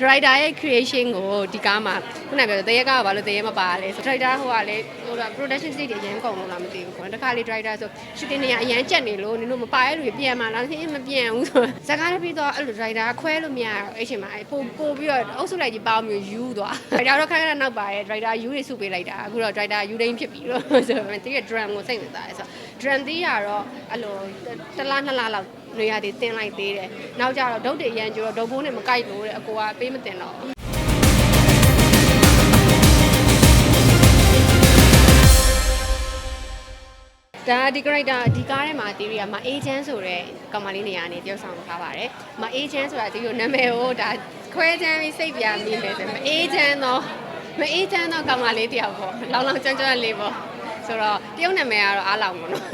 director ရဲ့ creation ကိုဒီကားမှာခုနကပြောတရေကားကဘာလို့တရေမပါလဲဆို director ဟိုကလေဟိုက production stage တွေအရင်ကုန်လို့လားမသိဘူးကွာတခါလေ director ဆို shooting နေရအရန်ကြက်နေလို့နင်တို့မပါရလို့ပြန်มาလားဟင်းမပြန်ဘူးဆိုဇာကားတစ်ပြီးတော့အဲ့လို director ခွဲလို့မရတော့အဲ့ချိန်မှာပို့ပို့ပြီးတော့အုပ်စုလိုက်ကြီးပေါင်းမျိုးယူသွား director တော့ခက်ခက်နောက်ပါရဲ့ director ယူတွေစုပေးလိုက်တာအခုတော့ director ယူတိုင်းဖြစ်ပြီလို့ဆိုတော့တီးရ drum ကိုစိတ်ဝင်စားတယ်ဆိုတော့ drum တီးရတော့အဲ့လိုတစ်လားနှစ်လားလောက် နေရာတွေတင်းလိုက်သေးတယ်နောက်ကြတော့ဒုတ်တွေရန်ကျတော့ဒုတ်ဘိုးနဲ့မကိုက်လို့တဲ့အကိုကပေးမတင်တော့ဘူးဒါဒီ character ဒီကားထဲမှာတီးရီကမအေဂျင့်ဆိုတဲ့ကောင်မလေးနေရာနေတယောက်ဆောင်ထားပါတယ်။မအေဂျင့်ဆိုတာတီးရီနာမည်ကိုဒါခွဲချမ်းပြီးစိတ်ပြမိမယ်ဆိုမအေဂျင့်တော့မအေဂျင့်တော့ကောင်မလေးတယောက်ပေါ့။လောင်လောင်ကျွမ်းကျွမ်းလေးပေါ့။ ဆိုတော့တယောက်နာမည်ကတော့အားလောင်ပေါ့နော်။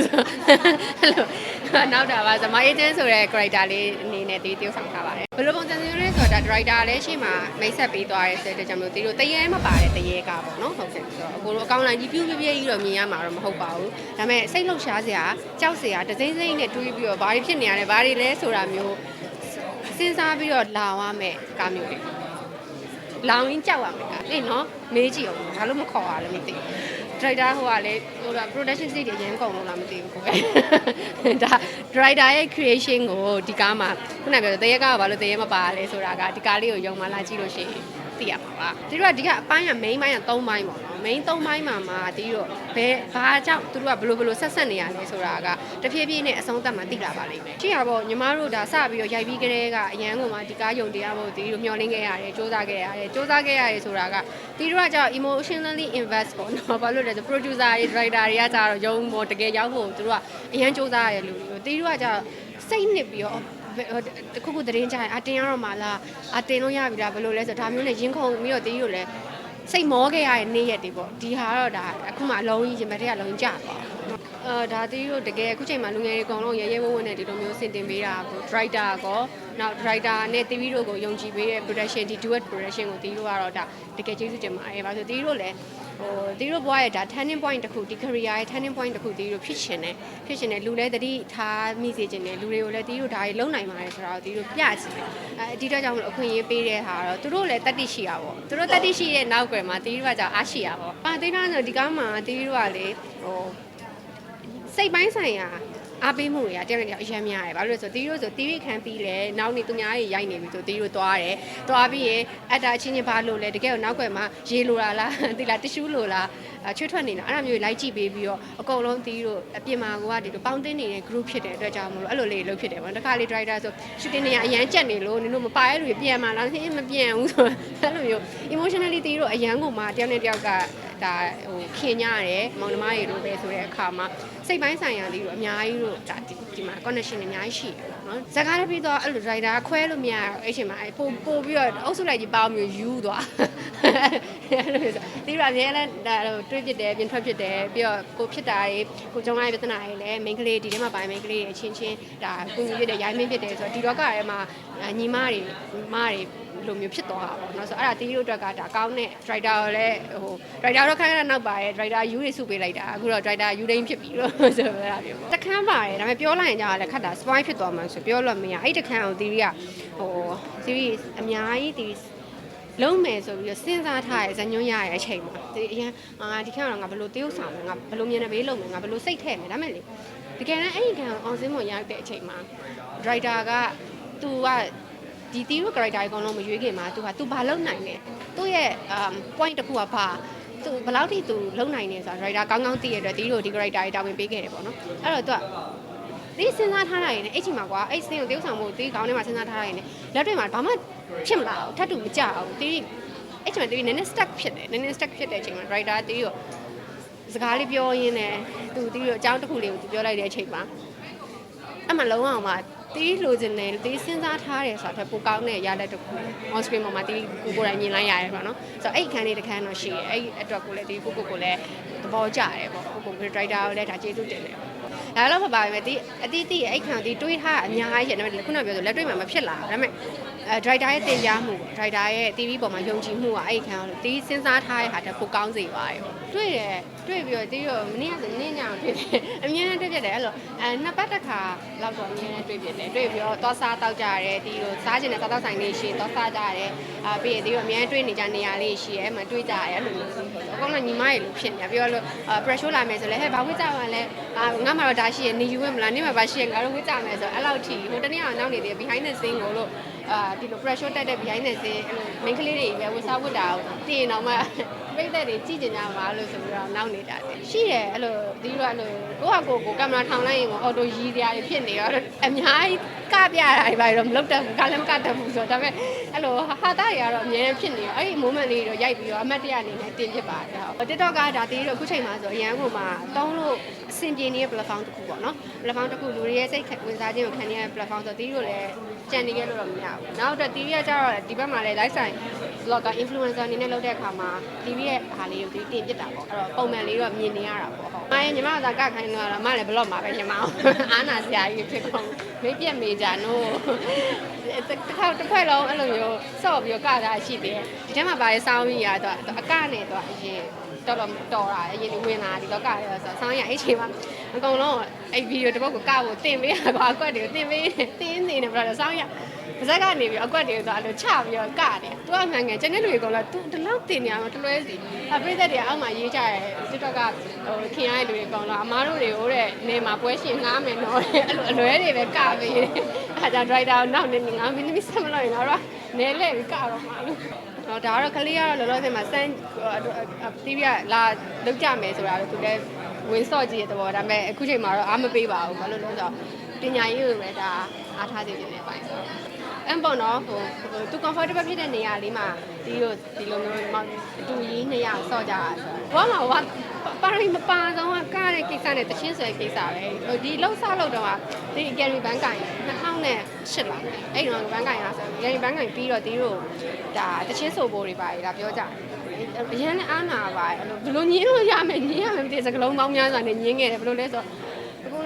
အဲ့လိုနောက်တာပါဆိုမအေဂျင့်ဆိုတဲ့ character လေးအနေနဲ့တီးတယောက်ဆောင်ထားပါတယ်။ဘယ်လိုပုံစံမျိုးလဲဆိုတော့ဒါ director လည်းရှေ့မှာမိတ်ဆက်ပေးသွားရဲဆိုတဲ့ကြောင့်မျိုးတီးတို့တရေမပါတဲ့တရေကပေါ့နော်ဟုတ်ကဲ့ဆိုတော့အကိုတို့အကောင့်လိုက်ကြီးပြူးပြူးပြည့်ကြီးတော့မြင်ရမှာတော့မဟုတ်ပါဘူး။ဒါပေမဲ့စိတ်လှုပ်ရှားစရာကြောက်စရာဒစိမ့်စိမ့်နဲ့တွေးပြီးတော့ဘာတွေဖြစ်နေရလဲဘာတွေလဲဆိုတာမျိုးစဉ်းစားပြီးတော့လာဝမယ်ကားမျိုးတွေလောင်ရင်းကြောက်ရမယ်ကားလေနော်မေးကြည့်အောင်ဘာလို့မခေါ်ရလဲမသိဘူး ဒရိုက်တာဟိုကလေဟိုက production stage တွေအရင်ကုန်လို့လားမသိဘူးကိုပဲဒါ director ရဲ့ creation ကိုဒီကားမှာခုနကပြောတရေကားကဘာလို့တရေမပါလဲဆိုတာကဒီကားလေးကိုယုံမှလာကြည့်လို့ရှိရင် သိရမှာပါဒီတော့ဒီကအပိုင်းက main ပိုင်းက3ပိုင်းပေါ့နော် main 3ပိုင်းမှာမှာဒီတော့ဘယ်ဘာကြောင့်သူတို့ကဘလို့ဘလို့ဆက်ဆက်နေရလဲဆိုတာကတဖြည်းဖြည်းနဲ့အဆုံးသတ်မှသိလာပါလိမ့်မယ်ရှိရပေါ့ညီမတို့ဒါစပြီးတော့ရိုက်ပြီးကလေးကအရန်ကုန်မှာဒီကားယုံတရားဖို့ဒီလိုမျှော်လင့်ခဲ့ရတယ်စူးစမ်းခဲ့ရတယ်စူးစမ်းခဲ့ရတယ်ဆိုတာကဒီတို့ကကြောင့် emotionally invest ပေါ့နော်ဘာလို့လဲဆို producer တွေ director တွေကကြတော့ယုံဖို့တကယ်ရောက်ဖို့သူတို့ကအရန်စူးစမ်းရတဲ့လူတွေဒီတို့ကကြောင့်စိတ်နစ်ပြီးတော့ တခုခုသတင်းကြရင်အတင်ရတော့မှလားအတင်လို့ရပြီလားဘယ်လိုလဲဆိုတော့ဒါမျိုးနဲ့ရင်းခုန်ပြီးတော့တီးတို့လည်းစိတ်မောခဲ့ရတဲ့နေ့ရက်တွေပေါ့ဒီဟာတော့ဒါအခုမှအလုံးကြီးရင်မတည်းကလုံးကြသွား အာဒါတီးတို့တကယ်အခုချိန်မှာလူငယ်တွေအကုန်လုံးရဲရဲဝံ့ဝံ့နဲ့ဒီလိုမျိုးစင်တင်ပေးတာကို driver ကောနောက် driver နဲ့တီးတို့ကိုယုံကြည်ပေးတဲ့ production ဒီ duet production ကိုတီးတို့ကတော့ဒါတကယ်ကျေးဇူးတင်ပါတယ်။ဘာလို့တီးတို့လည်းဟိုတီးတို့ဘွားရဲ့ဒါ turning point တစ်ခုဒီ career ရဲ့ turning point တစ်ခုတီးတို့ဖြစ်ရှင်တယ်ဖြစ်ရှင်တယ်လူလည်းတတိထားမိစေခြင်းတယ်လူတွေကိုလည်းတီးတို့ဒါတွေလုံနိုင်ပါတယ်ဆိုတော့တီးတို့ပြချင်တယ်အဲဒီတော့ကြောင့်မလို့အခွင့်အရေးပေးတဲ့ဟာတော့သူတို့လည်းတတိရှိတာပေါ့သူတို့တတိရှိတဲ့နောက်ွယ်မှာတီးတို့ကကြောင့်အားရှိတာပေါ့အာတီးတို့ဆိုဒီကောင်းမှာတီးတို့ကလေဟို စိတ်ပိုင်းဆိုင်ရာအားပေးမှုတွေကတယောက်နဲ့တယောက်အများများတယ်။ဘာလို့လဲဆိုတော့တီးတို့ဆိုတီးရီခံပြီးလဲနောက်နေသူများတွေရိုက်နေပြီဆိုတီးတို့သွားတယ်။သွားပြီးရင်အတားချင်းချင်းဘာလို့လဲတကယ်ကိုနောက်ွယ်မှာရေလိုတာလားတိလားတ िश ူးလိုလားချွတ်ထွက်နေတာအဲ့ဒါမျိုးလိုက်ကြည့်ပေးပြီးတော့အကုန်လုံးတီးတို့အပြင်မှာကဒီလိုပေါင်းတင်းနေတဲ့ group ဖြစ်တဲ့အတွက်ကြောင့်မလို့အဲ့လိုလေးလုပ်ဖြစ်တယ်ပေါ့။တခါလေ driver ဆို shooting နေရအရန်ကြက်နေလို့နင်တို့မပါရလို့ပြန်มาလားဟင်းမပြန်ဘူးဆိုအဲ့လိုမျိုး emotionally တီးတို့အရန်ကိုမှတယောက်နဲ့တယောက်က ဒါဟိုခင်ကြရတယ်မောင်နှမတွေတို့ပဲဆိုတဲ့အခါမှာစိတ်ပိုင်းဆိုင်ရာလေးတို့အများကြီးတို့ဒါဒီမှာ connection တွေအများကြီးရှိတယ်ပေါ့နော်ဇာကားတစ်ပြီးတော့အဲ့လို driver ခွဲလို့မရတော့အဲ့ချိန်မှာပို့ပို့ပြီးတော့အုပ်စုလိုက်ကြီးပေါင်းမျိုးယူသွားအဲ့လိုဆိုတီးရအများနဲ့ဒါတွေးဖြစ်တယ်ပြင်ထွက်ဖြစ်တယ်ပြီးတော့ကိုဖြစ်တာတွေကိုကြုံရတဲ့ပြဿနာတွေလည်း main ကလေးဒီထဲမှာပိုင်း main ကလေးတွေအချင်းချင်းဒါကိုကြီးဖြစ်တယ်ရိုင်းမင်းဖြစ်တယ်ဆိုတော့ဒီတော့ကထဲမှာညီမတွေမတွေ လိုမျိုးဖြစ်သွားတာပေါ့နော်ဆိုတော့အဲ့ဒါတီးတို့အတွက်ကဒါကောင်းတဲ့ driver ကိုလည်းဟို driver တော့ခက်ခက်နောက်ပါရဲ့ driver ယူတွေစုပေးလိုက်တာအခုတော့ driver ယူတိုင်းဖြစ်ပြီလို့ဆိုတော့အဲ့ဒါမျိုးတခန်းပါတယ်ဒါပေမဲ့ပြောလိုက်ရင်ကြာလည်းခက်တာ spoil ဖြစ်သွားမှဆိုပြောလို့မရအဲ့တခန်းကိုတီးကဟို series အများကြီးတီးလုံးမယ်ဆိုပြီးတော့စဉ်းစားထားရဲ့ဇညွှန်းရရဲ့အချိန်မှာဒီအရင်ငါဒီခန်းတော့ငါဘယ်လိုတရုပ်ဆောင်လဲငါဘယ်လိုမြင်နေဘေးလုံးမယ်ငါဘယ်လိုစိတ်ထည့်မယ်ဒါမဲ့လေတကယ်တမ်းအဲ့ဒီခံအောင်စင်းမရောက်တဲ့အချိန်မှာ driver က तू က ဒီတီးတို့ character အကုန်လုံးမရွေးခင်မှာ तू က तू ဘာလုပ်နိုင်လဲသူ့ရဲ့ um point တစ်ခုကဘာသူဘယ်လောက်ထိသူလုံနိုင်နေဆိုတာ writer ကောင်းကောင်းသိရတဲ့အတွက်ဒီလိုဒီ character တွေတာဝန်ပေးခဲ့တယ်ပေါ့နော်အဲ့တော့သူကဒီစဉ်းစားထားလိုက်ရင်အဲ့ချိန်မှာကွာအဲ့စင်းကိုတေးဥဆောင်မှုဒီခေါင်းထဲမှာစဉ်းစားထားလိုက်ရင်လက်တွေမှာဘာမှဖြစ်မလာဘူးထပ်တူမကြအောင်တီးအဲ့ချိန်မှာတီးနည်းနည်း stuck ဖြစ်တယ်နည်းနည်း stuck ဖြစ်တဲ့အချိန်မှာ writer တီးရောစကားလေးပြောရင်းနဲ့သူတီးရောအကြောင်းတစ်ခုလေးကိုသူပြောလိုက်တဲ့အချိန်မှာအဲ့မှာလုံးအောင်မှာ တီးလိုချင်တယ်တီးစဉ်းစားထားတယ်ဆိုတာထက်ပိုကောင်းတဲ့ရလက်တစ်ခု on screen မှာတီးကိုကိုယ်တိုင်မြင်လိုက်ရတယ်ပေါ့နော်ဆိုတော့အဲ့အခန်းလေးတစ်ခန်းတော့ရှိတယ်အဲ့အတွက်ကိုလည်းတီးကိုကိုကိုလည်းသဘောကျတယ်ပေါ့ကိုကို director ကိုလည်းဒါကျေးဇူးတင်တယ်ဒါတော့ပါပါပဲဒီအတိအတိအဲ့ခံဒီတွေးထားအများကြီးရှင်ဒါပေမဲ့ခုနပြောဆိုလက်တွေ့မှာမဖြစ်လာဘူးဒါပေမဲ့အဲ driver ရဲ့တင်ပြမှုပေါ့ driver ရဲ့ TV ပေါ်မှာယုံကြည်မှုကအဲ့ခံဒီစဉ်းစားထားတဲ့ဟာတက်ပိုကောင်းစေပါတယ်ပေါ့ တွေ့တယ်တွေ့ပြီးတော့တီးတော့မနေ့ကဆိုနေ့ညအောင်တွေ့တယ်အမြဲတမ်းတွေ့ပြတယ်အဲ့လိုအဲနှစ်ပတ်တစ်ခါလောက်တော့အမြဲတမ်းတွေ့ပြတယ်တွေ့ပြီးတော့သွားစားတောက်ကြရတယ်တီးတော့စားကျင်တဲ့တောက်တောက်ဆိုင်လေးရှိသွားစားကြရတယ်အာပြီးရင်တီးတော့အမြဲတွေ့နေကြနေရာလေးရှိရဲမတွေ့ကြရဲအဲ့လိုမျိုးအ ကောင်ကညီမရေလို့ဖြစ်နေပြီးတော့လို့ pressure လာမယ်ဆိုလဲဟဲ့ဘာဝစ်ကြမှာလဲအာငါမှတော့ဒါရှိရနေယူဝဲမလားနေမှာပါရှိရငါတို့ဝစ်ကြမယ်ဆိုအဲ့လောက်ထိဟိုတနေ့ကနောက်နေတယ် behind the scene ကိုလို့အာဒီလို pressure တက်တဲ့ behind the scene အဲ့လို main ကလေးတွေပဲဝစ်စားဝစ်တာကိုတည်ရင်တော့မှပြိတ္တတွေကြည့်ကြကြမှာလို့ဆိုပြီးတော့နောက်နေကြတယ်ရှိတယ်အဲ့လိုဒီလိုအဲ့လိုကိုယ့်ဟာကိုယ်ကိုကင်မရာထောင်လိုက်ရင်ကိုအော်တိုရီးစရာတွေဖြစ်နေတော့အများကြီးကပြရတာတွေပါတော့မလုပ်တတ်ဘူးကလည်းမကတတ်ဘူးဆိုတော့ဒါပေမဲ့ အဲ့လိုဟာတာတွေကတော့အများကြီးဖြစ်နေတော့အဲ့ဒီ moment လေးတွေတော့ရိုက်ပြီးတော့အမတ်တရအနေနဲ့တင်ဖြစ်ပါတယ်ဟုတ် TikTok ကဒါတီးတော့အခုချိန်မှာဆိုအရန်ကိုမှတောင်းလို့အဆင်ပြေနေတဲ့ platform တစ်ခုပေါ့နော် platform တစ်ခုလူတွေရဲ့စိတ်ဝင်စားခြင်းကိုခံရတဲ့ platform ဆိုတီးတို့လည်းကြံနေခဲ့လို့တော့မရဘူးနောက်တော့တီးရကြတော့ဒီဘက်မှာလည်း lifestyle blogger influencer အနေနဲ့လုပ်တဲ့အခါမှာတီးရဲ့ဟာလေးကိုတီးတင်ပြတာပေါ့အဲ့တော့ပုံမှန်လေးတော့မြင်နေရတာပေါ့ဟုတ်။မညီမကသာကခိုင်းတော့မလည်း blog မှာပဲညီမအောင်အားနာစရာကြီးဖြစ်ကုန်မေးပြက်မေးကြနို့ တစ်ခါတစ်ခွက်လုံးအဲ့လိုမျိုးစော့ပြီးတော့ကတာရှိတယ်ဒီထဲမှာပါရဲစောင်းကြီးရတော့အကနေတော့အရင်တော်တော်တော်တာအရင်ဝင်လာဒီလောကရဲဆိုဆောင်းရအဲ့ချိန်မှာအကုန်လုံးအဲ့ဗီဒီယိုတစ်ပုဒ်ကိုကဖို့တင်ပေးတာကွာအကွက်တွေကိုတင်ပေးတင်းနေတယ်ပြောတော့ဆောင်းရ ပါဇက်ကနေပြီးအကွက်တွေကိုဆိုအဲ့လိုချပြီးတော့ကနေသူကမှန်ကန်ကျန်တဲ့လူတွေကလည်းသူဒီလောက်တင်နေအောင်တလွဲစီအပရိသတ်တွေအောက်မှာရေးကြရဲ TikTok ကဟိုခင်ရတဲ့လူတွေကောင်တော့အမားတို့တွေကိုတဲ့နေမှာပွဲရှင်ငားမယ်နော်အဲ့လိုအလွဲတွေပဲကပေးတယ်အဲ့ဒါ driver နောက်နေငါမင်းသမီးဆက်မလို့ရင်တော့နေလဲပြီးကတော့မှာလို့ဟောဒါကတော့ကလေးကတော့လောလောဆယ်မှာစမ်းတီးပြလာလောက်ကြမယ်ဆိုတာတော့သူလည်းဝင်စော့ကြည့်ရတဲ့ဘောဒါပေမဲ့အခုချိန်မှာတော့အားမပေးပါဘူးဘာလို့လဲဆိုတော့ပညာရေးကိုပဲဒါအားထားစေချင်တဲ့အပိုင်းဆိုတော့ အမ်ပေါ့နော်ဟိုသူ comfortable ဖြစ်တဲ့နေရာလေးမှာဒီလိုဒီလိုမျိုးအတူကြီးနေရာစော့ကြတာဆိုတော့ဘာမှဘာပါရီမပါတော့ကကားတဲ့ကိစ္စနဲ့တချင်းဆွဲကိစ္စပဲဟိုဒီလောက်စားလောက်တော့ဒီ Gary Bank က2008လောက်အဲ့တော့ Bank ကရဆို Gary Bank ကပြီးတော့ဒီလိုဒါတချင်းဆိုဖို့တွေပါလာပြောကြတယ်အရင်လည်းအားနာပါအဲ့လိုဘလို့ညင်းလို့ရမယ်ညင်းရမယ်မသိစကလုံးပေါင်းများစွာနဲ့ညင်းခဲ့တယ်ဘလို့လဲဆိုတော့ အခု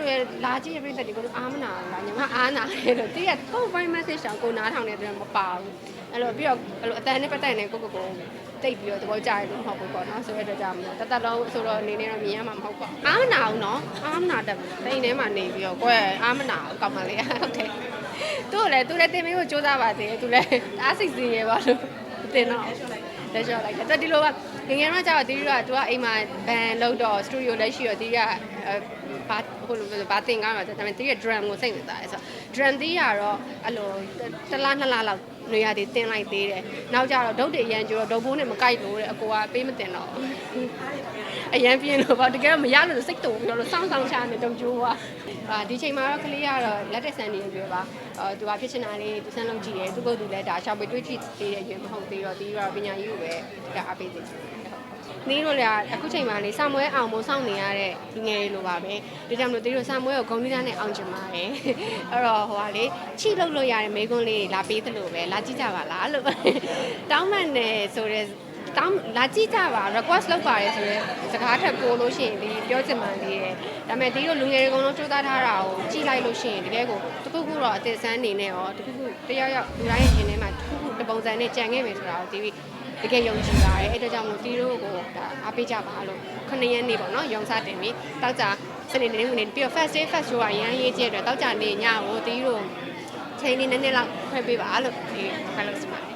လာကြည့်ရပြတဲ့ဒီကိုအားမနာလားညီမအားနာတယ်လို့တည့်ရကို voice message တောင်ကိုနားထောင်နေတယ်မပါဘူးအဲ့လိုပြီးတော့အဲ့လိုအတန်နဲ့ပတ်သက်နေကိုကိုကိုတိတ်ပြီးတော့သဘောကျတယ်လို့မဟုတ်ဘူးပေါ့နော်ဆိုတဲ့အတွက်ကြောင့်မလို့တသက်လုံးဆိုတော့အနေနဲ့တော့မြင်ရမှာမဟုတ်ပါဘူးအားမနာဘူးနော်အားမနာတတ်ဘူးတိမ်ထဲမှာနေပြီးတော့ကိုယ်အားမနာဘူးကောင်းပါလေဟုတ်တယ်သူ့လည်းသူလည်းတင်မေးကိုစူးစမ်းပါသေးတယ်သူလည်းအားစိတ်စင်းရဲပါလို့တင်တော့ လက်လျှော့လိုက်တယ်ဒီလိုကငငယ်တော့ကျတော့တီးရီကသူကအိမ်မှာဘန်လောက်တော့စတူဒီယိုလည်းရှိတော့တီးရီကဘာဟိုလိုဘာတင်ကားမှာဒါပေမဲ့တီးရီ drum ကိုစိတ်ဝင်စားတယ်ဆိုတော့ drum တီးရတော့အဲ့လိုတစ်လားနှစ်လားလောက် နေရာတွေတင်လိုက်သေးတယ်နောက်ကျတော့ဒုတ်တွေရန်ကျတော့ဒုတ်ဘိုးနဲ့မကိုက်လို့တဲ့အကိုကပေးမတင်တော့အရန်ပြင်းလို့ပေါ့တကယ်မရလို့စိတ်တုံပြီးတော့စောင်းစောင်းချနေတုံကျိုးကအာဒီချိန်မှာတော့ကလေးကတော့လက်တက်ဆန်နေပြောပါအော်သူကဖြစ်ချင်တာလေးသူဆန်းလုံးကြည့်တယ်သူကသူလည်းဒါရှောက်ပေးတွေးကြည့်သေးတယ်ရင်မဟုတ်သေးတော့ဒီကတော့ပညာရေးကိုပဲဒါအပေးသေးတယ် နေတို့လည်းအခုချိန်မှာလေစာမွဲအောင်မို့စောင့်နေရတဲ့လူငယ်တွေလိုပါပဲဒါကြောင့်မလို့တီတို့စာမွဲကိုဂုံလေးသားနဲ့အောင်ချင်ပါတယ်အဲ့တော့ဟိုဟာလေချိလို့လို့ရတဲ့မိကုန်းလေးလာပေးသလိုပဲလာကြည့်ကြပါလားလို့တောင်းမှန်နေဆိုတဲ့တောင်းလာကြည့်ကြပါ request လုပ်ပါတယ်ဆိုရဲစကားထပ်ပို့လို့ရှိရင်ဒီပြောချင်မှလေးတယ်ဒါပေမဲ့ဒီလိုလူငယ်တွေကတော့စူးစမ်းထားတာကိုကြည့်လိုက်လို့ရှိရင်တကယ်ကိုတခုခုတော့အသက်ဆန်းနေနဲ့ရောတခုခုတယောက်ယောက်လူတိုင်းရဲ့ရှင်ထဲမှာတခုခုတပုံစံနဲ့ကြံခဲ့မယ်ဆိုတာကိုဒီ တကယ်ယုံကြည်ပါတယ်အဲ့ဒါကြောင့်မို့တီတို့ကိုဒါအားပေးကြပါလို့ခဏရက်နေပေါ့နော်ရုံစားတင်ပြီးတောက်ကြစနေနေ့ဝင်နေပြီးတော့ fast day fast show ကရမ်းရေးကြည့်တဲ့အတွက်တောက်ကြနေညကိုတီတို့ချိန်လေးနည်းနည်းလောက်ခွဲပေးပါလို့ဒီဖက်လို့စပါ